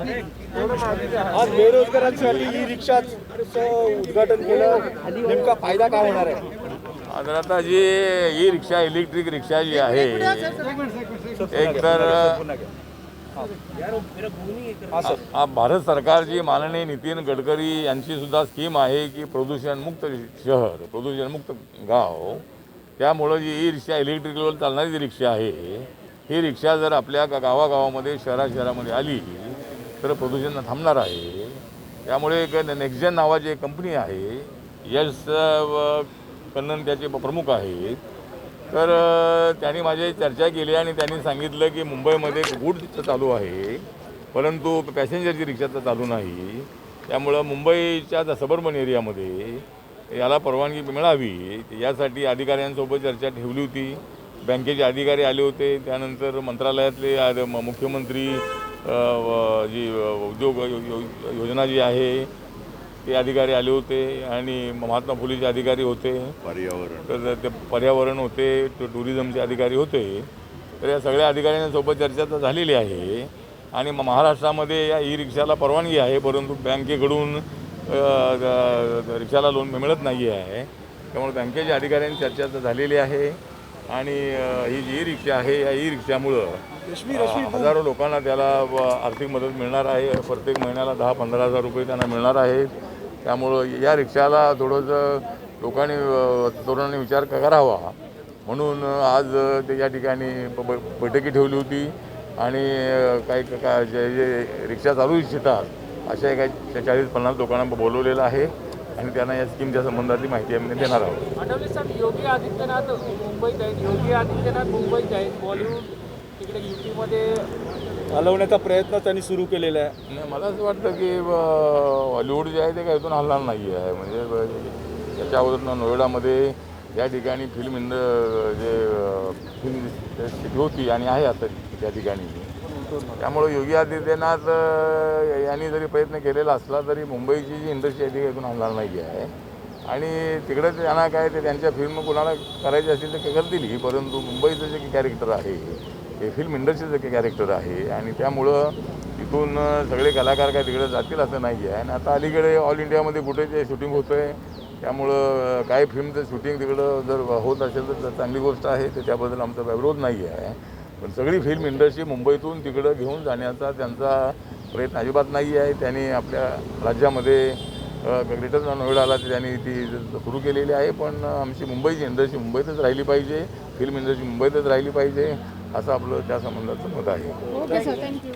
आज बेरोजगारांसाठी ई रिक्षाचं उद्घाटन केलं. नेमका फायदा काय होणार आहे? तर आता जी ई रिक्षा इलेक्ट्रिक रिक्षा जी आहे एक तर हा भारत सरकारची माननीय नितीन गडकरी यांची सुद्धा स्कीम आहे की प्रदूषणमुक्त शहर प्रदूषणमुक्त गाव त्यामुळं जी ई रिक्षा इलेक्ट्रिकवर चालणारी जी रिक्षा आहे ही रिक्षा जर आपल्या गावागावामध्ये शहरा शहरामध्ये आली तर प्रदूषण थांबणार आहे. त्यामुळे एक नेक्झन नावाची एक कंपनी आहे. यश कन्नन त्याचे प्रमुख आहेत. तर त्यांनी माझी चर्चा केली आणि त्यांनी सांगितलं की मुंबईमध्ये गुड्सचं चालू आहे. परंतु पॅसेंजरची रिक्षा तर चालू नाही. त्यामुळं मुंबईच्या सबर्बन एरियामध्ये याला परवानगी मिळावी. यासाठी अधिकाऱ्यांसोबत चर्चा ठेवली होती. बँकेचे अधिकारी आले होते. त्यानंतर मंत्रालयातले म- मुख्यमंत्री जी उद्योग योजना जी आहे ते अधिकारी आले होते आणि महात्मा फुलेचे अधिकारी होते. पर्यावरण. तर ते पर्यावरण होते टु- टुरिझमचे अधिकारी होते. तर या सगळ्या अधिकाऱ्यांसोबत चर्चा तर झालेली आहे आणि महाराष्ट्रामध्ये या ई रिक्षाला परवानगी आहे परंतु बँकेकडून रिक्षाला लोन मिळत नाही आहे त्यामुळे बँकेच्या अधिकाऱ्यांनी चर्चा तर झालेली आहे. आणि ही जी ई रिक्षा आहे या ई रिक्षामुळं हजारो लोकांना त्याला आर्थिक मदत मिळणार आहे. प्रत्येक महिन्याला दहा पंधरा हजार रुपये त्यांना मिळणार आहेत. त्यामुळं या रिक्षाला थोडंसं लोकांनी तरुणांनी विचार करावा. म्हणून आज ते या ठिकाणी बैठकी ठेवली होती आणि काही क- जे रिक्षा चालू इच्छितात अशा काही चाळीस पन्नास लोकांना बोलवलेलं आहे. आणि त्यांना या स्कीमच्या संबंधातली माहिती आम्ही देणार आहोत. आठवले साहेब योगी आदित्यनाथ मुंबईत आहेत. योगी आदित्यनाथ मुंबईत आहेत. बॉलिवूड तिकडे युपीमध्ये हलवण्याचा प्रयत्न त्यांनी सुरू केलेला आहे. नाही मला असं वाटतं की हॉलिवूड जे आहे ते काही इथून हलणार नाही आहे म्हणजे ब- याच्या अगोदर नोएडामध्ये या ठिकाणी फिल्म इंड जे फिल्म सिटी होती आणि आहे आता त्या ठिकाणी. त्यामुळे योगी आदित्यनाथ यांनी जरी प्रयत्न केलेला असला तरी मुंबईची जी इंडस्ट्री आहे ती काही इथून आणणार नाही आहे. आणि तिकडे त्यांना काय ते त्यांच्या फिल्म कोणाला करायची असेल तर करतील परंतु मुंबईचं जे कॅरेक्टर आहे हे फिल्म इंडस्ट्रीचं के कॅरेक्टर आहे आणि त्यामुळं तिथून सगळे कलाकार काय तिकडे जातील असं नाही आहे. आणि आता अलीकडे ऑल इंडियामध्ये कुठे ते शूटिंग होतं आहे त्यामुळं काही फिल्मचं शूटिंग तिकडं जर होत असेल तर चांगली गोष्ट आहे तर त्याबद्दल आमचा विरोध नाही आहे. पण सगळी फिल्म इंडस्ट्री मुंबईतून तिकडं घेऊन जाण्याचा त्यांचा प्रयत्न अजिबात नाही आहे. त्यांनी आपल्या राज्यामध्ये ग्रेटर नोएडाला त्यांनी ती सुरू केलेली आहे. पण आमची मुंबईची इंडस्ट्री मुंबईतच राहिली पाहिजे. फिल्म इंडस्ट्री मुंबईतच राहिली पाहिजे. असं आपलं त्या संबंधाचं मत आहे. Okay sir thank you